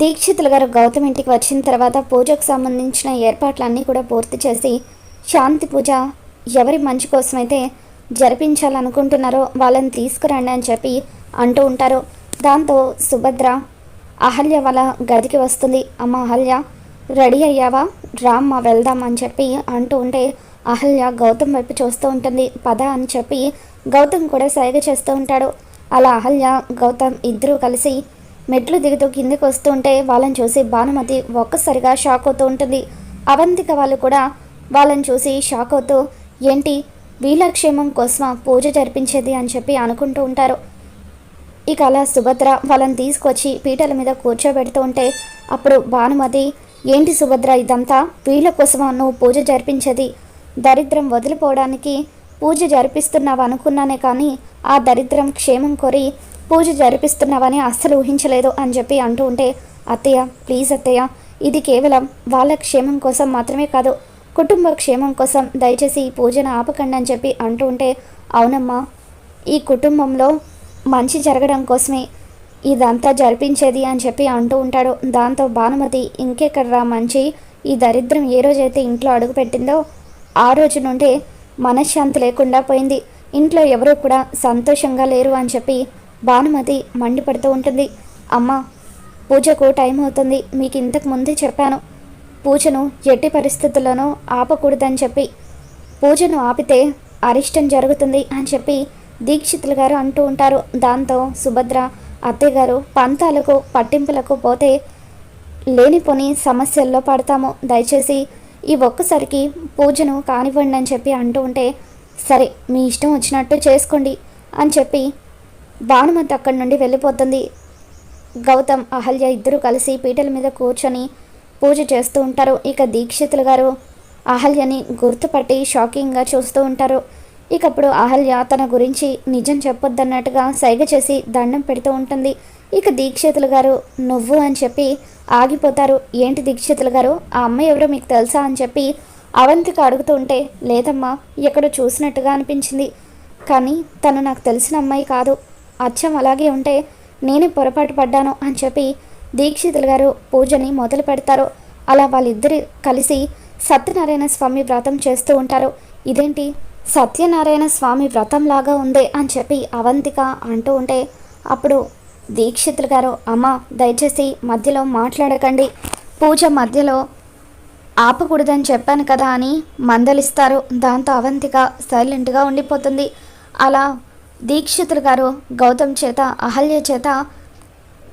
దీక్షితులు గారు గౌతమ్ ఇంటికి వచ్చిన తర్వాత పూజకు సంబంధించిన ఏర్పాట్లన్నీ కూడా పూర్తి చేసి శాంతి పూజ ఎవరి మంచి కోసమైతే జరిపించాలనుకుంటున్నారో వాళ్ళని తీసుకురండి అని చెప్పి అంటూ ఉంటారు. దాంతో సుభద్ర అహల్య వాళ్ళ గదికి వస్తుంది. అమ్మ అహల్య రెడీ అయ్యావా? రామ్మ వెళ్దాం అని చెప్పి అంటూ ఉంటే అహల్య గౌతమ్ వైపు చూస్తూ ఉంటుంది. పద అని చెప్పి గౌతమ్ కూడా సైగ చేస్తూ ఉంటాడు. అలా అహల్య గౌతమ్ ఇద్దరూ కలిసి మెట్లు దిగుతూ కిందకు వస్తూ ఉంటే వాళ్ళని చూసి భానుమతి ఒక్కసారిగా షాక్ అవుతూ ఉంటుంది. అవంతిక వాళ్ళు కూడా వాళ్ళని చూసి షాక్ అవుతూ ఏంటి? వీళ్ళ క్షేమం కోసమా పూజ జరిపించేది? అని చెప్పి అనుకుంటూ ఉంటారు. ఇక అలా సుభద్ర వాళ్ళని తీసుకొచ్చి పీటల మీద కూర్చోబెడుతూ ఉంటే అప్పుడు భానుమతి ఏంటి సుభద్ర ఇదంతా? వీళ్ళ కోసమా నువ్వు పూజ జరిపించేది? దరిద్రం వదిలిపోవడానికి పూజ జరిపిస్తున్నావు అనుకున్నానే కానీ ఆ దరిద్రం క్షేమం కోరి పూజ జరిపిస్తున్నావని అస్సలు ఊహించలేదు అని చెప్పి అంటూ ఉంటే అత్తయ్య ప్లీజ్ అత్తయ్య ఇది కేవలం వాళ్ళ క్షేమం కోసం మాత్రమే కాదు కుటుంబ క్షేమం కోసం దయచేసి ఈ పూజను ఆపకండి అని చెప్పి అంటూ ఉంటే అవునమ్మా ఈ కుటుంబంలో మంచి జరగడం కోసమే ఇదంతా జరిపించేది అని చెప్పి అంటూ ఉంటాడు. దాంతో భానుమతి ఇంకెక్కడరా మంచి ఈ దరిద్రం ఏ రోజైతే ఇంట్లో అడుగుపెట్టిందో ఆ రోజు నుండే మనశ్శాంతి లేకుండా పోయింది. ఇంట్లో ఎవరూ కూడా సంతోషంగా లేరు అని చెప్పి భానుమతి మండిపడుతూ ఉంటుంది. అమ్మ పూజకు టైం అవుతుంది. మీకు ఇంతకు ముందే చెప్పాను. పూజను ఎట్టి పరిస్థితుల్లోనూ ఆపకూడదని చెప్పి. పూజను ఆపితే అరిష్టం జరుగుతుంది అని చెప్పి దీక్షితులు గారు అంటూ ఉంటారు. దాంతో సుభద్ర అత్తయ్య గారు పంతాలకు పట్టింపులకు పోతే లేనిపోని సమస్యల్లో పడతాము. దయచేసి ఈ ఒక్కసారికి పూజను కానివ్వండి అని చెప్పి అంటూ ఉంటే సరే మీ ఇష్టం వచ్చినట్టు చేసుకోండి అని చెప్పి భానుమతి అక్కడి నుండి వెళ్ళిపోతుంది. గౌతమ్ అహల్య ఇద్దరు కలిసి పీటల మీద కూర్చొని పూజ చేస్తూ ఉంటారు. ఇక దీక్షితులు గారు అహల్యని గుర్తుపట్టి షాకింగ్గా చూస్తూ ఉంటారు. ఇకప్పుడు అహల్య తన గురించి నిజం చెప్పొద్దన్నట్టుగా సైగ చేసి దండం పెడుతూ ఉంటుంది. ఇక దీక్షితులు గారు నువ్వు అని చెప్పి ఆగిపోతారు. ఏంటి దీక్షితులు గారు? ఆ అమ్మాయి ఎవరో మీకు తెలుసా? అని చెప్పి అవంతిక అడుగుతూ ఉంటే లేదమ్మా ఎక్కడో చూసినట్టుగా అనిపించింది. కానీ తను నాకు తెలిసిన అమ్మాయి కాదు. అచ్చం అలాగే ఉంటే నేనే పొరపాటు పడ్డాను అని చెప్పి దీక్షితులు గారు పూజని మొదలు పెడతారు. అలా వాళ్ళిద్దరు కలిసి సత్యనారాయణ స్వామి వ్రతం చేస్తూ ఉంటారు. ఇదేంటి? సత్యనారాయణ స్వామి వ్రతం లాగా ఉందే అని చెప్పి అవంతిక అంటూ ఉంటే అప్పుడు దీక్షితులు గారు అమ్మ దయచేసి మధ్యలో మాట్లాడకండి. పూజ మధ్యలో ఆపకూడదని చెప్పాను కదా అని మందలిస్తారు. దాంతో అవంతిక సైలెంట్గా ఉండిపోతుంది. అలా దీక్షితులు గారు గౌతమ్ చేత అహల్య చేత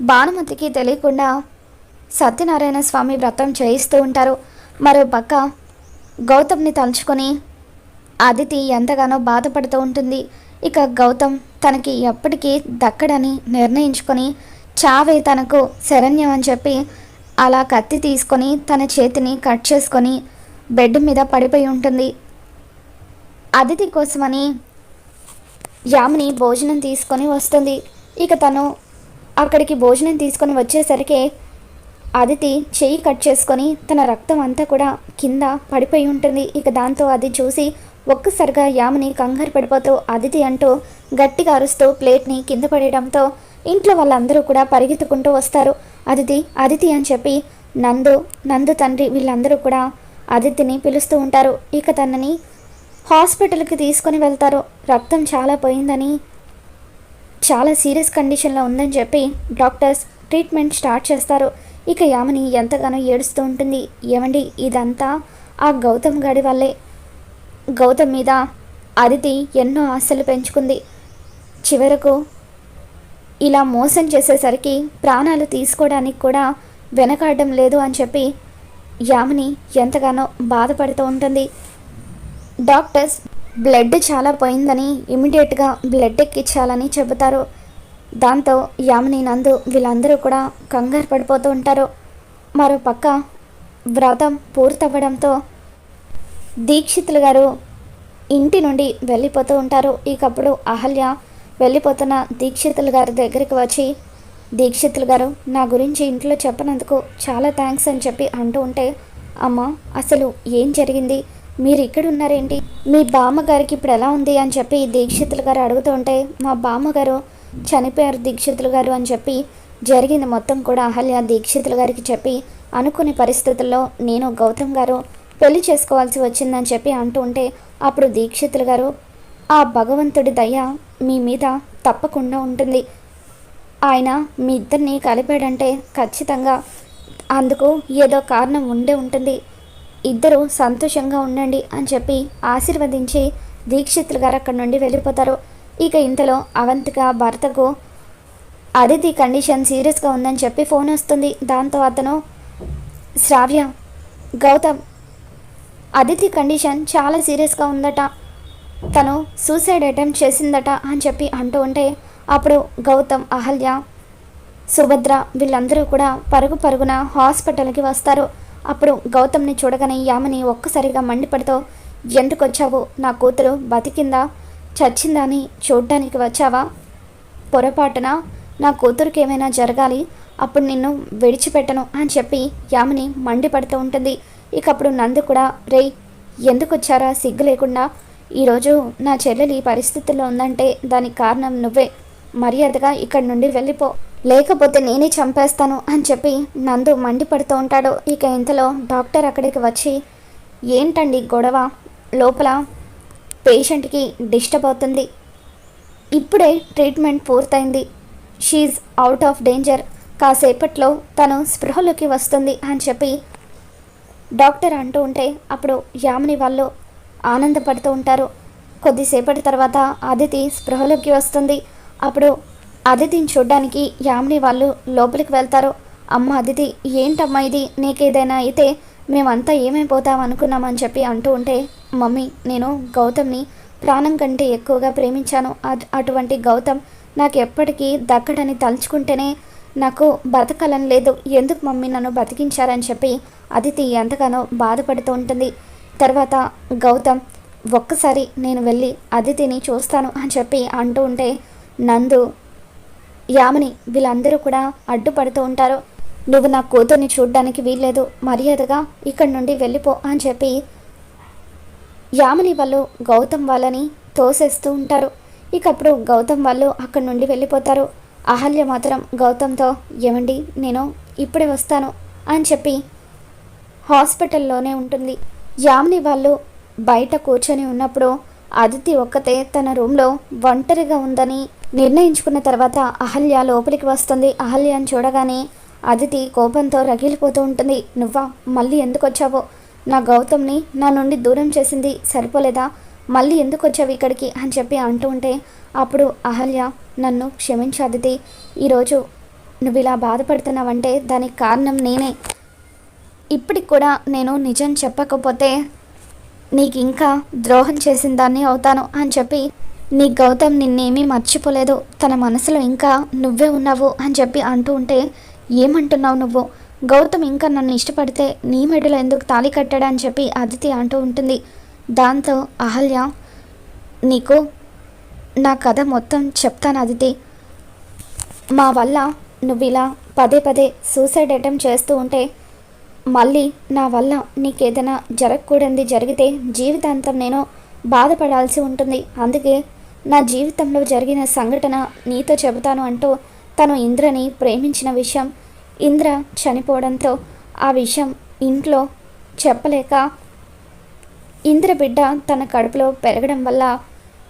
భానుమతికి తెలియకుండా సత్యనారాయణ స్వామి వ్రతం చేయిస్తూ ఉంటారు. మరో పక్క గౌతమ్ని తలుచుకొని అదితి ఎంతగానో బాధపడుతూ ఉంటుంది. ఇక గౌతమ్ తనకి ఎప్పటికీ దక్కడని నిర్ణయించుకొని చావే తనకు శరణ్యం అని చెప్పి అలా కత్తి తీసుకొని తన చేతిని కట్ చేసుకొని బెడ్ మీద పడిపోయి ఉంటుంది. అదితి కోసమని యామిని భోజనం తీసుకొని వస్తుంది. ఇక తను అక్కడికి భోజనం తీసుకొని వచ్చేసరికి అదితి చెయ్యి కట్ చేసుకొని తన రక్తం అంతా కూడా కింద పడిపోయి ఉంటుంది. ఇక దాంతో అది చూసి ఒక్కసారిగా యామిని కంగారు పడిపోతూ అదితి అంటూ గట్టిగా అరుస్తూ ప్లేట్ని కింద పడేయడంతో ఇంట్లో వాళ్ళందరూ కూడా పరిగెత్తుకుంటూ వస్తారు. అదితి అదితి అని చెప్పి నందు నందు తండ్రి వీళ్ళందరూ కూడా అదితిని పిలుస్తూ ఉంటారు. ఇక తనని హాస్పిటల్కి తీసుకొని వెళ్తారు. రక్తం చాలా పోయిందని చాలా సీరియస్ కండిషన్లో ఉందని చెప్పి డాక్టర్స్ ట్రీట్మెంట్ స్టార్ట్ చేస్తారు. ఇక యామని ఎంతగానో ఏడుస్తూ ఉంటుంది. ఏమండి ఇదంతా ఆ గౌతమ్ గాడి వల్లే. గౌతమ్ మీద అదితి ఎన్నో ఆశలు పెంచుకుంది. చివరకు ఇలా మోసం చేసేసరికి ప్రాణాలు తీసుకోవడానికి కూడా వెనకాడడం లేదు అని చెప్పి యామిని ఎంతగానో బాధపడుతూ ఉంటుంది. డాక్టర్స్ బ్లడ్ చాలా పోయిందని ఇమీడియట్గా బ్లడ్ ఎక్కించాలని చెబుతారు. దాంతో యామిని నందు వీళ్ళందరూ కూడా కంగారు పడిపోతూ ఉంటారు. మరో పక్క వ్రతం పూర్తవ్వడంతో దీక్షితులు గారు ఇంటి నుండి వెళ్ళిపోతూ ఉంటారు. ఇకప్పుడు అహల్య వెళ్ళిపోతున్న దీక్షితులు గారి దగ్గరికి వచ్చి దీక్షితులు గారు నా గురించి ఇంట్లో చెప్పనందుకు చాలా థ్యాంక్స్ అని చెప్పి అంటూ ఉంటే అమ్మ అసలు ఏం జరిగింది? మీరు ఇక్కడ ఉన్నారేంటి మీ బామ్మగారికి ఇప్పుడు ఎలా ఉంది అని చెప్పి దీక్షితులు గారు అడుగుతూ ఉంటే మా బామ్మగారు చనిపోయారు దీక్షితులు గారు అని చెప్పి జరిగింది మొత్తం కూడా అహల్య దీక్షితుల గారికి చెప్పి అనుకునే పరిస్థితుల్లో నేను గౌతమ్ గారు పెళ్ళి చేసుకోవాల్సి వచ్చిందని చెప్పి అంటూ ఉంటే అప్పుడు దీక్షితులు గారు ఆ భగవంతుడి దయ మీ మీద తప్పకుండా ఉంటుంది. ఆయన మీ ఇద్దరిని కలిపాడంటే ఖచ్చితంగా అందుకు ఏదో కారణం ఉండే ఉంటుంది. ఇద్దరు సంతోషంగా ఉండండి అని చెప్పి ఆశీర్వదించి దీక్షితులు గారు అక్కడి నుండి వెళ్ళిపోతారు. ఇక ఇంతలో అవంతిక భర్తకు అదితి కండిషన్ సీరియస్గా ఉందని చెప్పి ఫోన్ వస్తుంది. దాంతో అతను శ్రావ్య గౌతమ్ అదితి కండిషన్ చాలా సీరియస్గా ఉందట. తను సూసైడ్ అటెంప్ట్ చేసిందట అని చెప్పి అంటూ ఉంటే అప్పుడు గౌతమ్ అహల్య సుభద్ర వీళ్ళందరూ కూడా పరుగు పరుగున హాస్పిటల్కి వస్తారు. అప్పుడు గౌతమ్ని చూడగానే యామని ఒక్కసారిగా మండిపడితో ఎందుకు వచ్చావు నా కూతురు బతికిందా? చచ్చిందా అని చూడ్డానికి వచ్చావా? పొరపాటున నా కూతురికి ఏమైనా జరగాలి? అప్పుడు నిన్ను విడిచిపెట్టను అని చెప్పి యామిని మండిపడుతూ ఉంటుంది. ఇక అప్పుడు నందు కూడా రేయ్ ఎందుకు వచ్చారా సిగ్గు లేకుండా. ఈరోజు నా చెల్లెలు ఈ పరిస్థితుల్లో ఉందంటే దానికి కారణం నువ్వే. మర్యాదగా ఇక్కడి నుండి వెళ్ళిపో. లేకపోతే నేనే చంపేస్తాను అని చెప్పి నందు మండిపడుతూ ఉంటాడు. ఇక ఇంతలో డాక్టర్ అక్కడికి వచ్చి ఏంటండి గొడవ? లోపల పేషెంట్కి డిస్టర్బ్ అవుతుంది. ఇప్పుడే ట్రీట్మెంట్ పూర్తయింది. She out of danger. కాసేపట్లో తను స్పృహలోకి వస్తుంది అని చెప్పి డాక్టర్ అంటూ ఉంటే అప్పుడు యామిని వాళ్ళు ఆనందపడుతూ ఉంటారు. కొద్దిసేపటి తర్వాత అదితి స్పృహలోకి వస్తుంది. అప్పుడు అదితిని చూడ్డానికి యామిని వాళ్ళు లోపలికి వెళ్తారు. అమ్మ అదితి ఏంటమ్మా ఇది? నీకేదైనా అయితే మేమంతా ఏమైపోతాం అనుకున్నామని చెప్పి అంటూ ఉంటే మమ్మీ నేను గౌతమ్ని ప్రాణం కంటే ఎక్కువగా ప్రేమించాను. అటువంటి గౌతమ్ నాకు ఎప్పటికీ దక్కడని తలుచుకుంటేనే నాకు బ్రతకాలని లేదు. ఎందుకు మమ్మీ నన్ను బతికించారని చెప్పి అదితి ఎంతగానో బాధపడుతూ ఉంటుంది. తర్వాత గౌతమ్ ఒక్కసారి నేను వెళ్ళి అదితిని చూస్తాను అని చెప్పి అంటూ ఉంటే నందు యామని వీళ్ళందరూ కూడా అడ్డుపడుతూ ఉంటారు. నువ్వు నా కూతుర్ని చూడ్డానికి వీల్లేదు. మర్యాదగా ఇక్కడి నుండి వెళ్ళిపో అని చెప్పి యామని వాళ్ళు గౌతమ్ వాళ్ళని తోసేస్తూ ఉంటారు. ఇకప్పుడు గౌతమ్ వాళ్ళు అక్కడి నుండి వెళ్ళిపోతారు. అహల్య మాత్రం గౌతమ్తో ఏమండి నేను ఇప్పుడే వస్తాను అని చెప్పి హాస్పిటల్లోనే ఉంటుంది. యామిని వాళ్ళు బయట కూర్చొని ఉన్నప్పుడు అదితి ఒక్కతే తన రూమ్లో ఒంటరిగా ఉందని నిర్ణయించుకున్న తర్వాత అహల్య లోపలికి వస్తుంది. అహల్యను చూడగానే అదితి కోపంతో రగిలిపోతూ ఉంటుంది. నువ్వా? మళ్ళీ ఎందుకు వచ్చావో నా గౌతమ్ని నా నుండి దూరం చేసింది సరిపోలేదా? మళ్ళీ ఎందుకు వచ్చావు ఇక్కడికి? అని చెప్పి అంటూ ఉంటే అప్పుడు అహల్య నన్ను క్షమించు అదితి. ఈరోజు నువ్వు ఇలా బాధపడుతున్నావంటే దానికి కారణం నేనే. ఇప్పటికి కూడా నేను నిజం చెప్పకపోతే నీకు ఇంకా ద్రోహం చేసిన దాన్ని అవుతాను అని చెప్పి నీ గౌతమ్ నిన్నేమీ మర్చిపోలేదు. తన మనసులో ఇంకా నువ్వే ఉన్నావు అని చెప్పి అంటూ ఉంటే ఏమంటున్నావు నువ్వు? గౌతమ్ ఇంకా నన్ను ఇష్టపడితే నీ మెడలో ఎందుకు తాళి కట్టాడని చెప్పి అదితి అంటూ ఉంటుంది. దాంతో అహల్య నీకు నా కథ మొత్తం చెప్తాను అదితి మా వల్ల నువ్వు ఇలా పదే పదే సూసైడ్ అటెంప్ట్ చేస్తూ ఉంటే మళ్ళీ నా వల్ల నీకేదైనా జరగకూడనిది జరిగితే జీవితాంతం నేను బాధపడాల్సి ఉంటుంది. అందుకే నా జీవితంలో జరిగిన సంఘటన నీతో చెబుతాను అంటూ తను ఇంద్రని ప్రేమించిన విషయం ఇంద్ర చనిపోవడంతో ఆ విషయం ఇంట్లో చెప్పలేక ఇంద్ర బిడ్డ తన కడుపులో పెరగడం వల్ల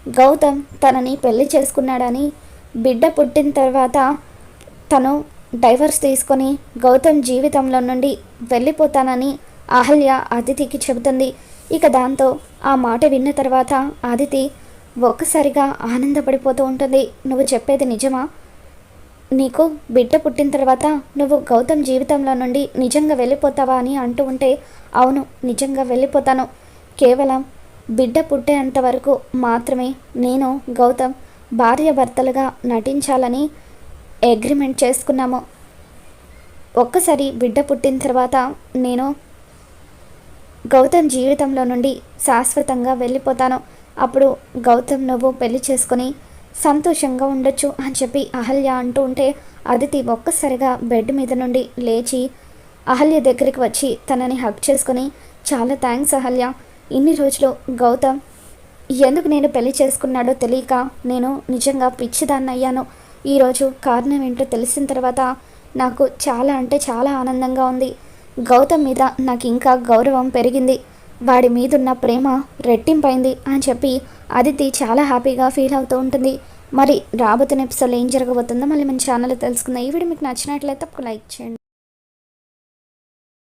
గౌతమ్ తనని పెళ్ళి చేసుకున్నాడని బిడ్డ పుట్టిన తర్వాత తను డైవర్స్ తీసుకొని గౌతమ్ జీవితంలో నుండి వెళ్ళిపోతానని అహల్య అదితికి చెబుతుంది. ఇక దాంతో ఆ మాట విన్న తర్వాత అదితి ఒక్కసారిగా ఆనందపడిపోతూ ఉంటుంది. నువ్వు చెప్పేది నిజమా? నీకు బిడ్డ పుట్టిన తర్వాత నువ్వు గౌతమ్ జీవితంలో నుండి నిజంగా వెళ్ళిపోతావా అని అంటూ ఉంటే అవును నిజంగా వెళ్ళిపోతాను. కేవలం బిడ్డ పుట్టేంత వరకు మాత్రమే నేను గౌతమ్ భార్యాభర్తలుగా నటించాలని అగ్రిమెంట్ చేసుకున్నాము. ఒక్కసారి బిడ్డ పుట్టిన తర్వాత నేను గౌతమ్ జీవితంలో నుండి శాశ్వతంగా వెళ్ళిపోతాను. అప్పుడు గౌతమ్ నువ్వు పెళ్ళి చేసుకొని సంతోషంగా ఉండొచ్చు అని చెప్పి అహల్య అంటూ ఉంటే అదితి ఒక్కసారిగా బెడ్ మీద నుండి లేచి అహల్య దగ్గరికి వచ్చి తనని హక్ చేసుకొని చాలా థ్యాంక్స్ అహల్య. ఇన్ని రోజులు గౌతమ్ ఎందుకు నేను పెళ్ళి చేసుకున్నాడో తెలియక నేను నిజంగా పిచ్చిదాన్ని అయ్యాను. ఈరోజు కారణం ఏంటో తెలిసిన తర్వాత నాకు చాలా అంటే చాలా ఆనందంగా ఉంది. గౌతమ్ మీద నాకు ఇంకా గౌరవం పెరిగింది. వాడి మీదున్న ప్రేమ రెట్టింపైంది అని చెప్పి అదితి చాలా హ్యాపీగా ఫీల్ అవుతూ ఉంటుంది. మరి రాబోతున్న ఎపిసోడ్లో ఏం జరగబోతుందో మళ్ళీ మన ఛానల్లో తెలుసుకుందాం. ఈ వీడియో మీకు నచ్చినట్లయితే ఒక లైక్ చేయండి.